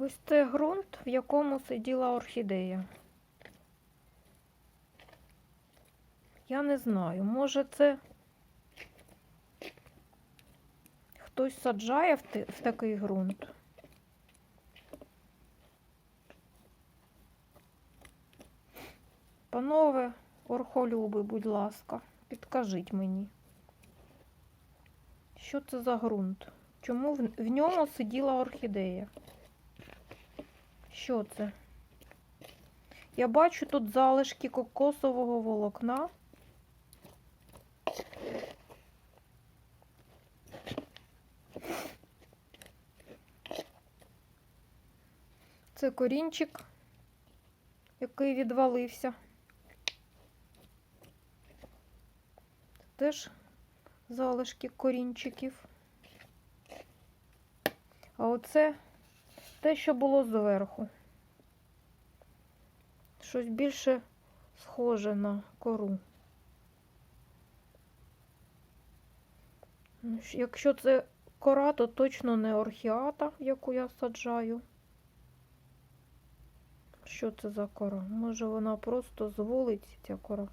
Ось це ґрунт, в якому сиділа орхідея. Я не знаю, може це хтось саджає в, такий ґрунт. Панове орхолюби, будь ласка, підкажіть мені, що це за ґрунт? Чому в ньому сиділа орхідея? Що це? Я бачу тут залишки кокосового волокна. Це корінчик, який відвалився. Теж залишки корінчиків. А оце те, що було зверху. Щось більше схоже на кору. Ну, Якщо це кора, то точно не орхіата, яку я саджаю. Що це за кора? Може вона просто з вулиці ця кора?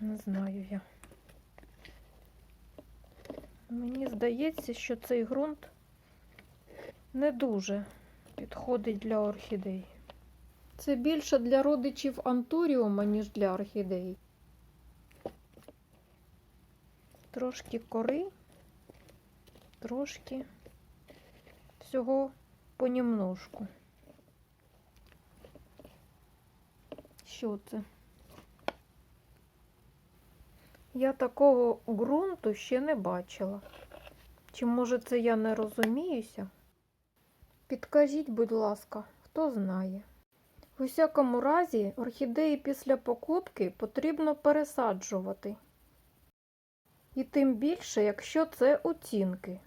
Не знаю я. Мені здається, що цей ґрунт не дуже підходить для орхідей. Це більше для родичів антуріума, ніж для орхідей. Трошки кори, трошки всього понемножку. Що це? Я такого ґрунту ще не бачила. Чи може це я не розуміюся? Підкажіть, будь ласка, хто знає. В усякому разі, орхідеї після покупки потрібно пересаджувати. І тим більше, якщо це оцінки.